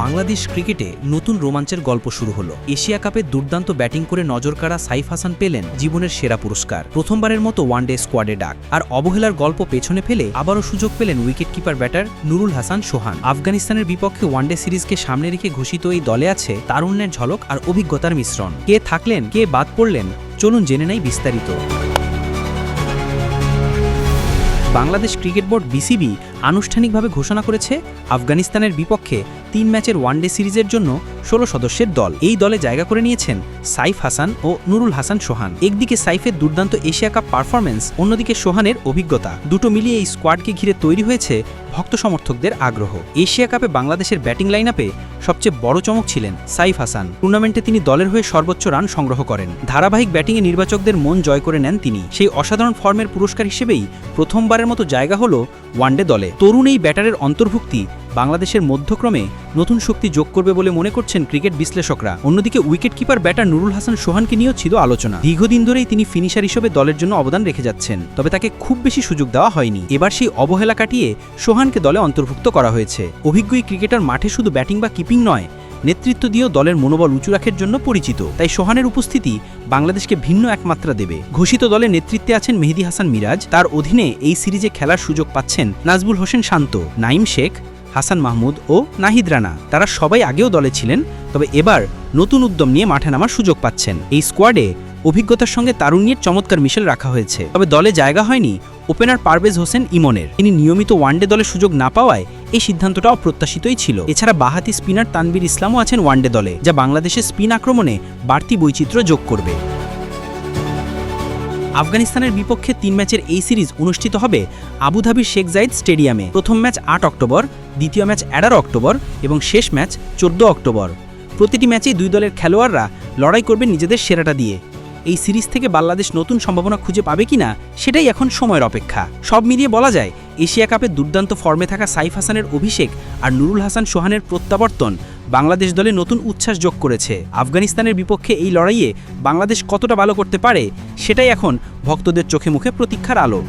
বাংলাদেশ ক্রিকেটে নতুন রোমাঞ্চের গল্প শুরু হলো। এশিয়া কাপে দুর্দান্ত ব্যাটিং করে নজর কাড়া সাইফ হাসান পেলেন জীবনের সেরা পুরস্কার। প্রথমবারের মতো ওয়ানডে স্কোয়াডে ডাক। আর অবহেলার গল্প পেছনে ফেলে আবারও সুযোগ পেলেন wicket keeper batter Nurul Hasan Sohan. আফগানিস্তানের বিপক্ষে ওয়ানডে সিরিজকে সামনে রেখে ঘোষিত এই দলে আছে তারুণ্যের ঝলক আর অভিজ্ঞতার মিশ্রণ। কে থাকলেন, কে বাদ পড়লেন, চলুন জেনে নেই বিস্তারিত। বাংলাদেশ ক্রিকেট বোর্ড বিসিবি আনুষ্ঠানিকভাবে ঘোষণা করেছে, আফগানিস্তানের বিপক্ষে তিন ম্যাচের ওয়ানডে সিরিজের জন্য ষোলো সদস্যের দল। এই দলে জায়গা করে নিয়েছেন সাইফ হাসান ও নুরুল হাসান সোহান। একদিকে সাইফের দুর্দান্ত এশিয়া কাপ পারফরমেন্স অন্যদিকে সোহানের অভিজ্ঞতা। দুটো মিলিয়ে এই স্কোয়াডকে ঘিরে তৈরি হয়েছে ভক্ত সমর্থকদের আগ্রহ। এশিয়া কাপে বাংলাদেশের ব্যাটিং লাইন আপে সবচেয়ে বড় চমক ছিলেন সাইফ হাসান। টুর্নামেন্টে তিনি দলের হয়ে সর্বোচ্চ রান সংগ্রহ করেন। ধারাবাহিক ব্যাটিংয়ে নির্বাচকদের মন জয় করে নেন তিনি। সেই অসাধারণ ফর্মের পুরস্কার হিসেবেই প্রথমবারের মতো জায়গা হলো ওয়ানডে দলে। তরুণ এই ব্যাটারের অন্তর্ভুক্তি বাংলাদেশের মধ্যক্রমে নতুন শক্তি যোগ করবে বলে মনে করছেন ক্রিকেট বিশ্লেষকরা। অন্যদিকে wicket keeper batter Nurul Hasan সোহানকে নিয়েও ছিল আলোচনা। দীর্ঘদিন ধরেই তিনি ফিনিশার হিসেবে দলের জন্য অবদান রেখে যাচ্ছেন, তবে তাকে খুব বেশি সুযোগ দেওয়া হয়নি। এবার সেই অবহেলা কাটিয়ে সোহানকে দলে অন্তর্ভুক্ত করা হয়েছে। অভিজ্ঞ ক্রিকেটার মাঠে শুধু ব্যাটিং বা কিপিং নয়, নেতৃত্ব দিয়েও দলের মনোবল উঁচু রাখার জন্য পরিচিত। তাই সোহানের উপস্থিতি বাংলাদেশকে ভিন্ন এক মাত্রা দেবে। ঘোষিত দলের নেতৃত্বে আছেন মেহেদি হাসান মিরাজ। তার অধীনে এই সিরিজে খেলার সুযোগ পাচ্ছেন নাজবুল হোসেন শান্ত নাইম শেখ হাসান মাহমুদ ও নাহিদ রানা। তারা সবাই আগেও দলে ছিলেন, তবে এবার নতুন উদ্যম নিয়ে মাঠে নামার সুযোগ পাচ্ছেন। এই স্কোয়াডে অভিজ্ঞতার সঙ্গে তারুণ্যের চমৎকার মিশেল রাখা হয়েছে। তবে দলে জায়গা হয়নি ওপেনার পারভেজ হোসেন ইমনের। তিনি নিয়মিত ওয়ানডে দলে সুযোগ না পাওয়ায় এই সিদ্ধান্তটা অপ্রত্যাশিতই ছিল। এছাড়া বাহাতি স্পিনার তানবির ইসলামও আছেন ওয়ানডে দলে, যা বাংলাদেশের স্পিন আক্রমণে বাড়তি বৈচিত্র্য যোগ করবে। আফগানিস্তানের বিপক্ষে তিন ম্যাচের এই সিরিজ অনুষ্ঠিত হবে আবুধাবি শেখ জাইদ স্টেডিয়ামে। প্রথম ম্যাচ আট অক্টোবর, দ্বিতীয় ম্যাচ এগারো অক্টোবর এবং শেষ ম্যাচ চোদ্দ অক্টোবর। প্রতিটি ম্যাচেই দুই দলের খেলোয়াড়রা লড়াই করবে নিজেদের সেরাটা দিয়ে। এই সিরিজ থেকে বাংলাদেশ নতুন সম্ভাবনা খুঁজে পাবে কিনা, সেটাই এখন সময়ের অপেক্ষা। সব মিলিয়ে বলা যায়, এশিয়া কাপে দুর্দান্ত ফর্মে থাকা সাইফ হাসানের অভিষেক আর নুরুল হাসান সোহানের প্রত্যাবর্তন বাংলাদেশ দলে নতুন উচ্ছ্বাস যোগ করেছে। আফগানিস্তানের বিপক্ষে এই লড়াইয়ে বাংলাদেশ কতটা ভালো করতে পারে, সেটাই এখন ভক্তদের চোখে মুখে প্রতীক্ষার আলো।